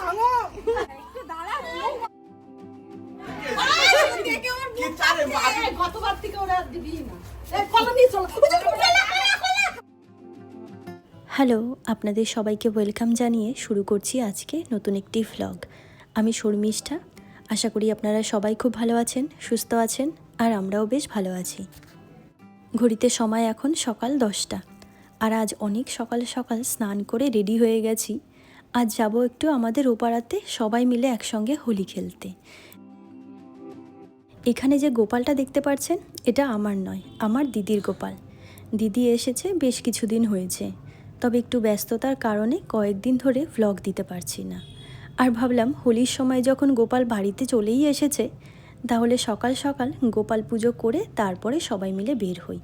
ভাঙো। গতবার থেকে ওরা দিবি না। চলো। হ্যালো আপনাদের সবাইকে ওয়েলকাম জানিয়ে শুরু করছি আজকে নতুন একটি ভ্লগ আমি শর্মিষ্ঠা। আশা করি আপনারা সবাই খুব ভালো আছেন সুস্থ আছেন আর আমরাও বেশ ভালো আছি। ঘড়িতে সময় এখন সকাল দশটা। আর আজ অনেক সকাল সকাল স্নান করে রেডি হয়ে গেছি। আজ যাব একটু আমাদের ওপাড়াতে, সবাই মিলে একসঙ্গে হোলি খেলতে। এখানে যে গোপালটা দেখতে পাচ্ছেন এটা আমার নয়, আমার দিদির গোপাল। দিদি এসেছে, বেশ কিছুদিন হয়েছে। তবে একটু ব্যস্ততার কারণে কয়েকদিন ধরে ভ্লগ দিতে পারছি না। আর ভাবলাম, হোলির সময় যখন গোপাল বাড়িতে চলেই এসেছে, তাহলে সকাল সকাল গোপাল পুজো করে তারপরে সবাই মিলে বের হই।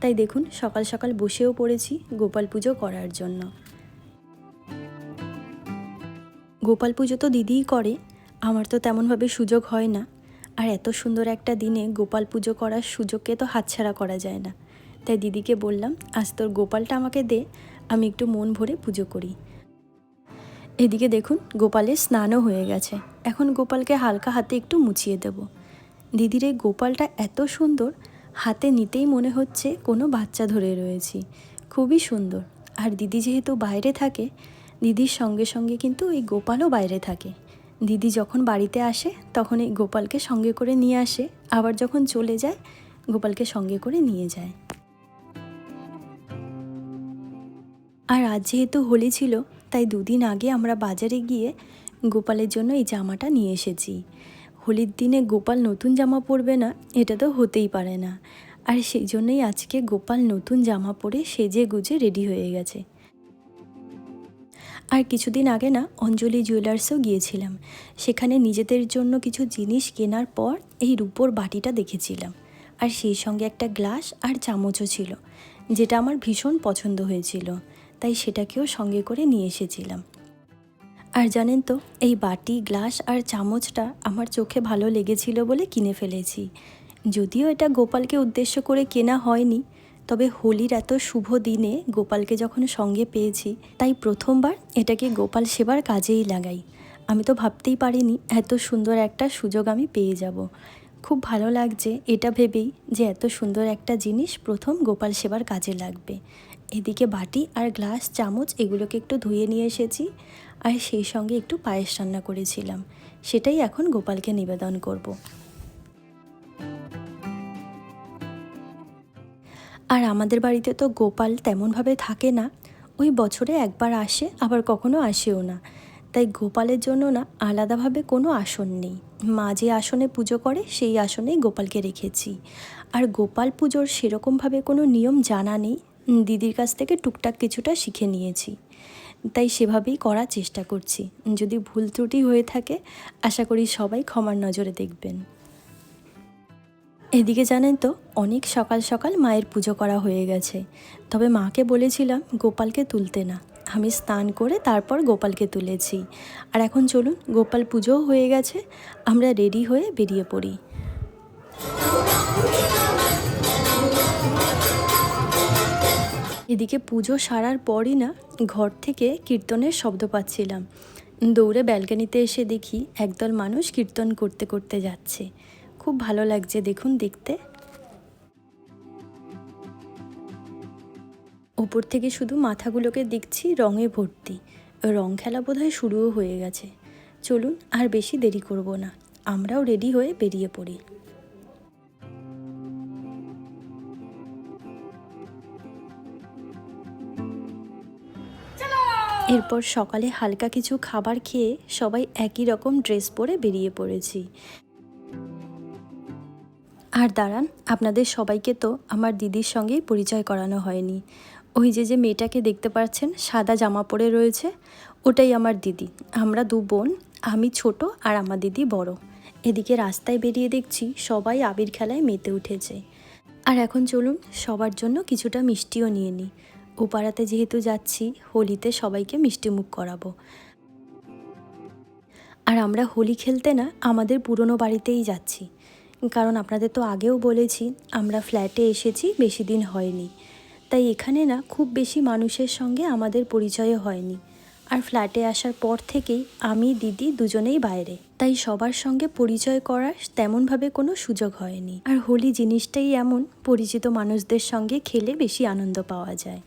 তাই দেখুন, সকাল সকাল বসেও পড়েছি গোপাল পুজো করার জন্য। গোপাল পুজো তো দিদিই করে, আমার তো তেমনভাবে সুযোগ হয় না। আর এত সুন্দর একটা দিনে গোপাল পুজো করার সুযোগকে তো হাতছাড়া করা যায় না। তাই দিদিকে বললাম, আজ তোর গোপালটা আমাকে দে, আমি একটু মন ভরে পুজো করি। এদিকে দেখুন, গোপালের স্নানও হয়ে গেছে। এখন গোপালকে হালকা হাতে একটু মুছিয়ে দেব। দিদির এই গোপালটা এত সুন্দর, হাতে নিতেই মনে হচ্ছে কোনো বাচ্চা ধরে রয়েছি। খুবই সুন্দর। আর দিদি যেহেতু বাইরে থাকে দিদির সঙ্গে সঙ্গে কিন্তু এই গোপালও বাইরে থাকে। দিদি যখন বাড়িতে আসে, তখন এই গোপালকে সঙ্গে করে নিয়ে আসে। আবার যখন চলে যায়, গোপালকে সঙ্গে করে নিয়ে যায়। আর আজ যেহেতু হোলি ছিল, তাই দুদিন আগে আমরা বাজারে গিয়ে গোপালের জন্য এই জামাটা নিয়ে এসেছি। হোলির দিনে গোপাল নতুন জামা পরবে না, এটা তো হতেই পারে না। আর সেই জন্যই আজকে গোপাল নতুন জামা পরে সেজে গুজে রেডি হয়ে গেছে। আর কিছুদিন আগে না অঞ্জলি জুয়েলার্সেও গিয়েছিলাম। সেখানে নিজেদের জন্য কিছু জিনিস কেনার পর এই রূপোর বাটিটা দেখেছিলাম। আর সেই সঙ্গে একটা গ্লাস আর চামচও ছিল, যেটা আমার ভীষণ পছন্দ হয়েছিল, তাই সেটাকেও সঙ্গে করে নিয়ে এসেছিলাম। আর জানেন তো, এই বাটি, গ্লাস আর চামচটা আমার চোখে ভালো লেগেছিল বলে কিনে ফেলেছি। যদিও এটা গোপালকে উদ্দেশ্য করে কেনা হয়নি তবে হোলির এত শুভ দিনে গোপালকে যখন সঙ্গে পেয়েছি, তাই প্রথমবার এটাকে গোপাল সেবার কাজেই লাগাই। আমি তো ভাবতেই পারিনি এত সুন্দর একটা সুযোগ আমি পেয়ে যাব। খুব ভালো লাগছে এটা ভেবেই যে এত সুন্দর একটা জিনিস প্রথম গোপাল সেবার কাজে লাগবে। এদিকে বাটি আর গ্লাস, চামচ এগুলোকে একটু ধুয়ে নিয়ে এসেছি আর সেই সঙ্গে একটু পায়েস রান্না করেছিলাম। সেটাই এখন গোপালকে নিবেদন করব। আর আমাদের বাড়িতে তো গোপাল তেমনভাবে থাকে না। ওই বছরে একবার আসে, আবার কখনো আসেও না। তাই গোপালের জন্য না আলাদাভাবে কোনো আসন নেই। মা যে আসনে পুজো করে, সেই আসনেই গোপালকে রেখেছি। আর গোপাল পুজোর সেরকমভাবে কোনো নিয়ম জানা নেই। দিদির কাছ থেকে টুকটাক কিছুটা শিখে নিয়েছি। তাই সেভাবেই করার চেষ্টা করছি। যদি ভুল ত্রুটি হয়ে থাকে, আশা করি সবাই ক্ষমার নজরে দেখবেন। এদিকে জানেন তো, অনেক সকাল সকাল মায়ের পুজো করা হয়ে গেছে। তবে মাকে বলেছিলাম গোপালকে তুলতে না। আমি স্নান করে তারপর গোপালকে তুলেছি। আর এখন চলুন, গোপাল পুজোও হয়ে গেছে, আমরা রেডি হয়ে বেরিয়ে পড়ি। এদিকে পুজো সারার পরই না, ঘর থেকে কীর্তনের শব্দ পাচ্ছিলাম। দৌড়ে ব্যালকানিতে এসে দেখি একদল মানুষ কীর্তন করতে করতে যাচ্ছে। খুব ভালো লাগছে, দেখুন দেখতে। ওপর থেকে শুধু মাথাগুলোকে দেখছি রঙে ভর্তি। রং খেলা বোধহয় শুরুও হয়ে গেছে। চলুন আর বেশি দেরি করব না, আমরাও রেডি হয়ে বেরিয়ে পড়ি। এরপর সকালে হালকা কিছু খাবার খেয়ে সবাই একই রকম ড্রেস পরে বেরিয়ে পড়েছি। আর দাঁড়ান, আপনাদের সবাইকে তো আমার দিদির সঙ্গেই পরিচয় করানো হয়নি। ওই যে যে মেয়েটাকে দেখতে পাচ্ছেন, সাদা জামা পরে রয়েছে, ওটাই আমার দিদি। আমরা দু বোন, আমি ছোট আর আমার দিদি বড়। এদিকে রাস্তায় বেরিয়ে দেখছি সবাই আবির খেলায় মেতে উঠেছে। আর এখন চলুন, সবার জন্য কিছুটা মিষ্টিও নিয়ে নিই। ওপাড়াতে যেহেতু যাচ্ছি, হোলিতে সবাইকে মিষ্টি মুখ করাবো। আর আমরা হোলি খেলতে না, আমাদের পুরনো বাড়িতেই যাচ্ছি। কারণ আপনাদের তো আগেও বলেছি, আমরা ফ্ল্যাটে এসেছি, বেশি দিন হয়নি। তাই এখানে না, খুব বেশি মানুষের সঙ্গে আমাদের পরিচয় হয়নি। আর ফ্ল্যাটে আসার পর থেকেই আমি, দিদি দুজনেই বাইরে। তাই সবার সঙ্গে পরিচয় করার তেমনভাবে কোনো সুযোগ হয়নি। আর হোলি জিনিসটাই এমন, পরিচিত মানুষদের সঙ্গে খেলে বেশি আনন্দ পাওয়া যায়।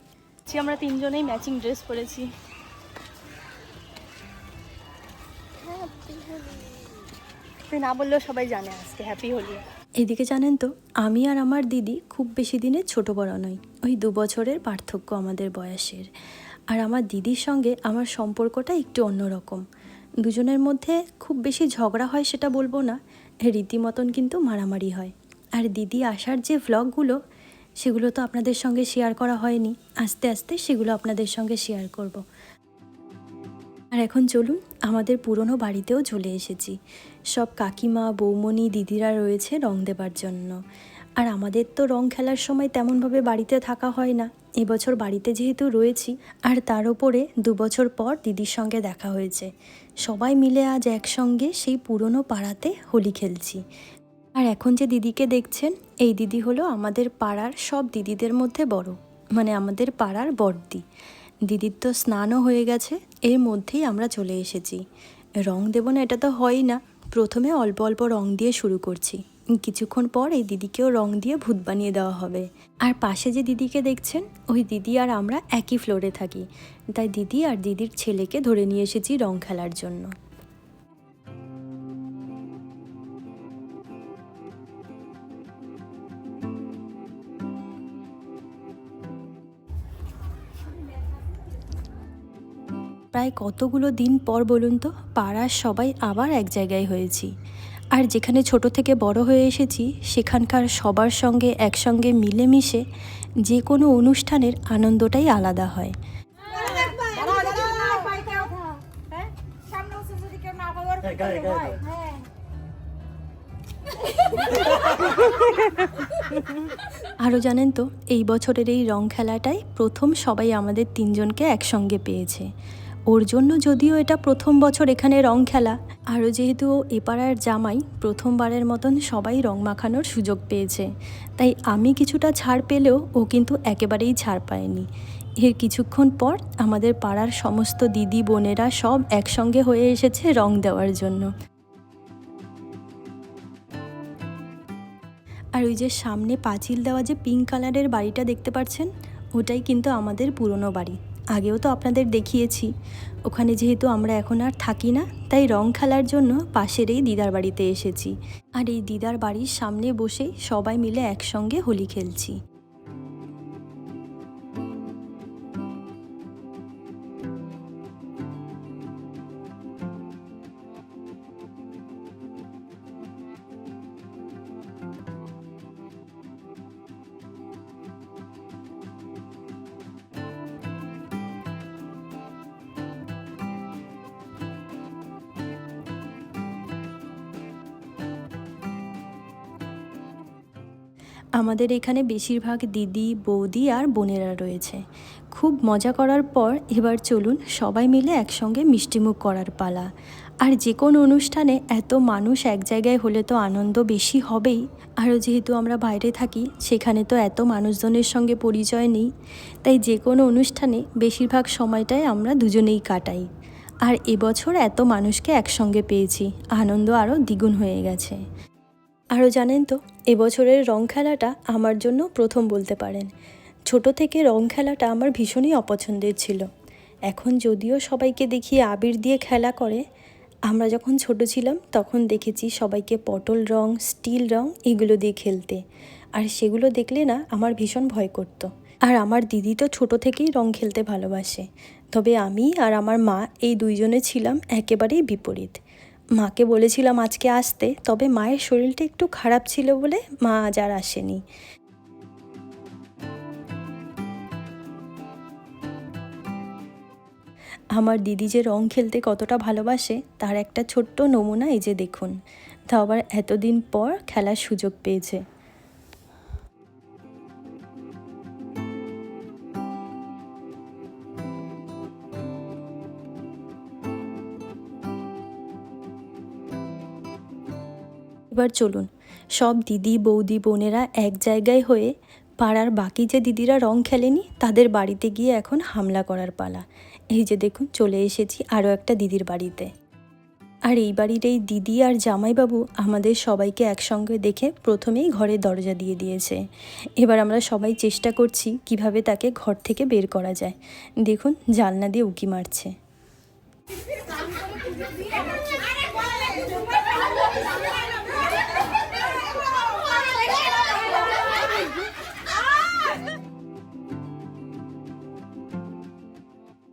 আমরা তিনজনেই ম্যাচিং ড্রেস পরেছি। তুই না বললেও সবাই জানে আজকে হ্যাপি হোলি এদিকে জানেন তো, আমি আর আমার দিদি খুব বেশি দিনের ছোট বড় নই। ওই দু বছরের পার্থক্য আমাদের বয়সের। আর আমার দিদির সঙ্গে আমার সম্পর্কটা একটু অন্যরকম দুজনের মধ্যে খুব বেশি ঝগড়া হয় সেটা বলব না, রীতিমতন কিন্তু মারামারি হয়। আর দিদি আসার যে ভ্লগগুলো সেগুলো তো আপনাদের সঙ্গে শেয়ার করা হয়নি। আস্তে আস্তে সেগুলো আপনাদের সঙ্গে শেয়ার করব। আর এখন চলুন আমাদের পুরনো বাড়িতেও চলে এসেছি। সব কাকিমা, বৌমণি, দিদিরা রয়েছে রং দেবার জন্য। আর আমাদের তো রং খেলার সময় তেমনভাবে বাড়িতে থাকা হয় না। এবছর বাড়িতে যেহেতু রয়েছি, আর তার ওপরে দু বছর পর দিদির সঙ্গে দেখা হয়েছে। সবাই মিলে আজ একসঙ্গে সেই পুরনো পাড়াতে হোলি খেলছি। আর এখন যে দিদিকে দেখছেন, এই দিদি হলো আমাদের পাড়ার সব দিদিদের মধ্যে বড়। মানে আমাদের পাড়ার বড়দি। দিদির তো স্নানও হয়ে গেছে এর মধ্যেই আমরা চলে এসেছি। রং দেব না, এটা তো হয়ই না। প্রথমে অল্প অল্প রং দিয়ে শুরু করছি। কিছুক্ষণ পর এই দিদিকেও রং দিয়ে ভূত বানিয়ে দেওয়া হবে। আর পাশে যে দিদিকে দেখছেন, ওই দিদি আর আমরা একই ফ্লোরে থাকি। তাই দিদি আর দিদির ছেলেকে ধরে নিয়ে এসেছি রং খেলার জন্য। প্রায় কতগুলো দিন পর বলুন তো, পাড়ার সবাই আবার এক জায়গায় হয়েছি। আর যেখানে ছোট থেকে বড় হয়ে এসেছি, সেখানকার সবার সঙ্গে একসঙ্গে মিলেমিশে যে কোনো অনুষ্ঠানের আনন্দটাই আলাদা হয়। আরও জানেন তো, এই বছরের এই রং খেলাটাই প্রথম সবাই আমাদের তিনজনকে একসঙ্গে পেয়েছে। ওর জন্য যদিও এটা প্রথম বছর এখানে রং খেলা, আরও যেহেতু ও এপাড়ার জামাই, প্রথমবারের মতন সবাই রং মাখানোর সুযোগ পেয়েছে। তাই আমি কিছুটা ছাড় পেলেও ও কিন্তু একেবারেই ছাড় পায়নি। এর কিছুক্ষণ পর আমাদের পাড়ার সমস্ত দিদি বোনেরা সব একসঙ্গে হয়ে এসেছে রং দেওয়ার জন্য। আর ওই যে সামনে পাঁচিল দেওয়া যে পিঙ্ক কালারের বাড়িটা দেখতে পাচ্ছেন, ওটাই কিন্তু আমাদের পুরনো বাড়ি। আগেও তো আপনাদের দেখিয়েছি। ওখানে যেহেতু আমরা এখন আর থাকি না, তাই রং খেলার জন্য পাশের এই দিদার বাড়িতে এসেছি। আর এই দিদার বাড়ির সামনে বসে সবাই মিলে একসঙ্গে হোলি খেলছি। আমাদের এখানে বেশিরভাগ দিদি, বৌদি আর বোনেরা রয়েছে। খুব মজা করার পর এবার চলুন সবাই মিলে একসঙ্গে মিষ্টিমুখ করার পালা। আর যে কোনো অনুষ্ঠানে এত মানুষ এক জায়গায় হলে তো আনন্দ বেশি হবেই। আরও যেহেতু আমরা বাইরে থাকি, সেখানে তো এত মানুষজনের সঙ্গে পরিচয় নেই। তাই যে কোনো অনুষ্ঠানে বেশিরভাগ সময়টাই আমরা দুজনেই কাটাই। আর এবছর এত মানুষকে একসঙ্গে পেয়েছি, আনন্দ আরও দ্বিগুণ হয়ে গেছে। আরও জানেন তো এবছরের রং খেলাটা আমার জন্য প্রথম বলতে পারেন। ছোট থেকে রং খেলাটা আমার ভীষণই অপছন্দের ছিল। এখন যদিও সবাইকে দেখি আবির দিয়ে খেলা করে, আমরা যখন ছোট ছিলাম তখন দেখেছি সবাইকে পটল রং, স্টিল রং এগুলো দিয়ে খেলতে। আর সেগুলো দেখলে না আমার ভীষণ ভয় করতো। আর আমার দিদি তো ছোট থেকেই রং খেলতে ভালোবাসে। তবে আমি আর আমার মা এই দুইজনে ছিলাম একেবারেই বিপরীত। মাকে বলেছিলাম আজকে আসতে, তবে মায়ের শরীরটা একটু খারাপ ছিল বলে মা আজ আর আসেনি। আমার দিদি যে রং খেলতে কতটা ভালোবাসে, তার একটা ছোট্ট নমুনা এই যে দেখুন। তা আবার এতদিন পর খেলার সুযোগ পেয়েছে। এবার চলুন। সব দিদি, বৌদি, বোনেরা এক জায়গায় হয়ে পাড়ার বাকি যে দিদিরা রং খেলেনি, তাদের বাড়িতে গিয়ে এখন হামলা করার পালা। এই যে দেখুন, চলে এসেছি আরও একটা দিদির বাড়িতে। আর এই বাড়ির এই দিদি আর জামাইবাবু আমাদের সবাইকে একসঙ্গে দেখে প্রথমেই ঘরে দরজা দিয়ে দিয়েছে। এবার আমরা সবাই চেষ্টা করছি কীভাবে তাকে ঘর থেকে বের করা যায়। দেখুন জালনা দিয়ে উকি মারছে।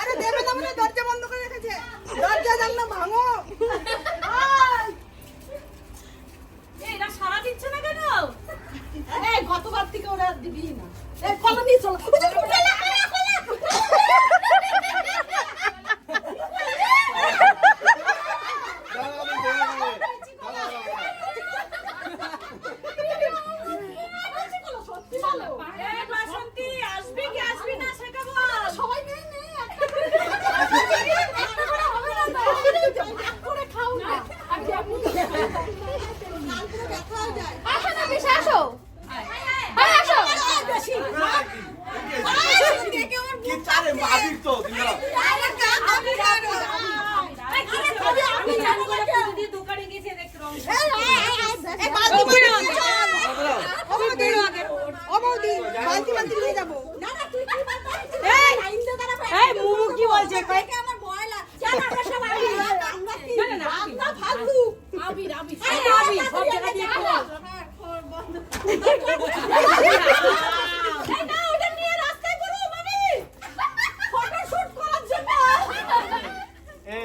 আরে দেবে না বলে দরজা বন্ধ করে রেখেছে দরজা জানলা ভাঙো এরা সারা দিচ্ছে না কেন এই গতবার থেকে ওরা দিবি না এই কলা নিয়ে চলো ওই যে ফুটে না, খোলা, খোলা। সত্যি ভালো। এই বাসন্তী আসবি কি আসবি না সেটা বল সবাই নেই, নেই, একটা করে খাও। একটা করে হবে না তো। ভাগ করে খাও না। আর যেমন কাল করে ব্যথা হয়ে যায়। আসো না বেশি আসো এই আসো। এই বেশি। এই দেখে আমার কি চারে মাবির তো দিনা আমার গা আমি জানি। এই কিরে খাবি আপনি জানো না কেন? দিদি দোকানে গেছে দেখ রং এই, এই, এই, এই, এই, বালতি বালতি নিয়ে চল। ও বৌদি, ও বৌদি, বালতি বালতি নিয়ে যাব। না, না, তুই কি বালতি আনছিস? লাইন দিয়ে দাঁড়া ভাই। এই, মুমু কি বলছে? কই? দেখে আমার ভয় লাগে। চল, আমরা সব আবির। আমরা কি? না, না, না, আমরা ফালতু। আবির আবির এই, আবির এই, সব এই, জায়গা দিয়ে এই, খোল। হ্যাঁ, খোল, বন্ধ। এই না, ওটা নিয়ে রাস্তায় বেরো, মামি। ফটো শুট করার জন্য। এই চলো, চলো, চলো, এই, চলো। এই, সুজিত কই এই, গেছে? এই, ভিতরে। একজনে দেখে নিয়ে আসো। হ্যাঁ, বুঝতে। এই, আস্তে, আস্তে, আস্তে, আস্তে, দাঁড়াও।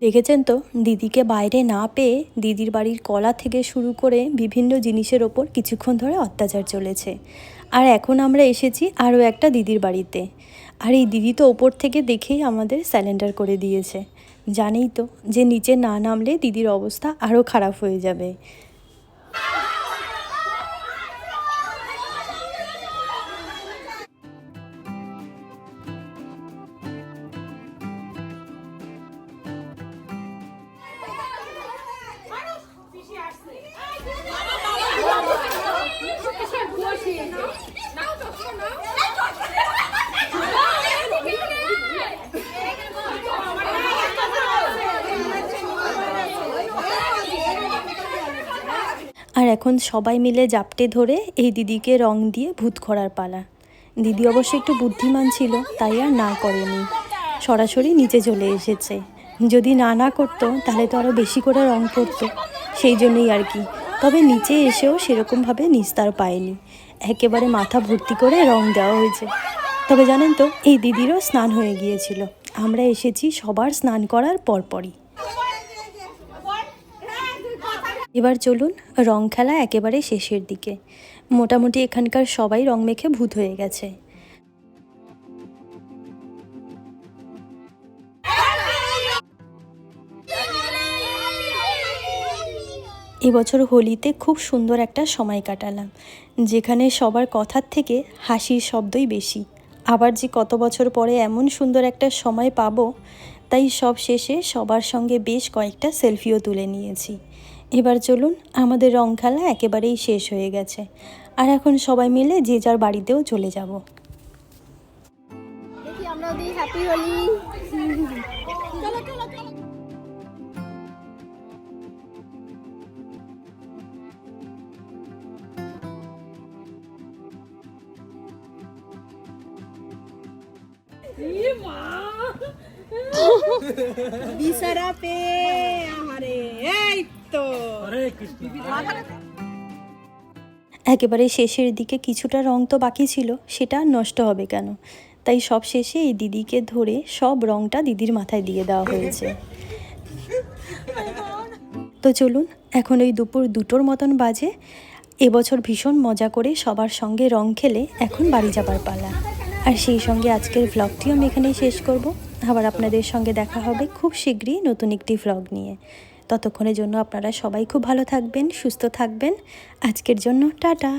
দেখেছেন তো, দিদিকে বাইরে না পেয়ে দিদির বাড়ির কলা থেকে শুরু করে বিভিন্ন জিনিসের ওপর কিছুক্ষণ ধরে অত্যাচার চলেছে। আর এখন আমরা এসেছি আরও একটা দিদির বাড়িতে। আর এই দিদি তো ওপর থেকে দেখেই আমাদের স্যালেন্ডার করে দিয়েছে। জানেই তো যে নিচে না নামলে দিদির অবস্থা আরও খারাপ হয়ে যাবে। এখন সবাই মিলে জাপটে ধরে এই দিদিকে রং দিয়ে ভূত করার পালা। দিদি অবশ্য একটু বুদ্ধিমান ছিল, তাই আর না করেনি। সরাসরি নিচে চলে এসেছে। যদি না না করতো, তাহলে তো আরও বেশি করে রং পড়তো। সেই জন্যই আর কি। তবে নিচে এসেও সেরকমভাবে নিস্তার পায়নি। একেবারে মাথা ভর্তি করে রং দেওয়া হয়েছে। তবে জানেন তো, এই দিদিরও স্নান হয়ে গিয়েছিল। আমরা এসেছি সবার স্নান করার পরপরই। এবার চলুন, রং খেলা একেবারে শেষের দিকে। মোটামুটি এখানকার সবাই রং মেখে ভূত হয়ে গেছে। এবছর হোলিতে খুব সুন্দর একটা সময় কাটালাম, যেখানে সবার কথার থেকে হাসির শব্দই বেশি। আবার যে কত বছর পরে এমন সুন্দর একটা সময় পাবো, তাই সব শেষে সবার সঙ্গে বেশ কয়েকটা সেলফিও তুলে নিয়েছি। এবার চলুন আমাদের রং খেলা একেবারেই শেষ হয়ে গেছে। আর এখন সবাই মিলে যে যার বাড়িতেও চলে যাব। দেখি আমরা দিই হ্যাপি হোলি। চলো চলো চলো। মা। বিসারা পে আহারে এই। তো। একেবারে শেষের দিকে কিছুটা রং তো বাকি ছিল সেটা নষ্ট হবে কেন? তাই সব শেষে এই দিদিকে ধরে সব রংটা দিদির মাথায় দিয়ে দেওয়া হয়েছে। তো চলুন এখন ওই দুপুর দুটোর মতন বাজে। এবছর ভীষণ মজা করে সবার সঙ্গে রং খেলে এখন বাড়ি যাবার পালা। আর সেই সঙ্গে আজকের ভ্লগটিও আমি এখানেই শেষ করব। আবার আপনাদের সঙ্গে দেখা হবে খুব শীঘ্রই নতুন একটি ভ্লগ নিয়ে। ততক্ষণের জন্য আপনারা সবাই খুব ভালো থাকবেন সুস্থ থাকবেন। আজকের জন্য টাটা।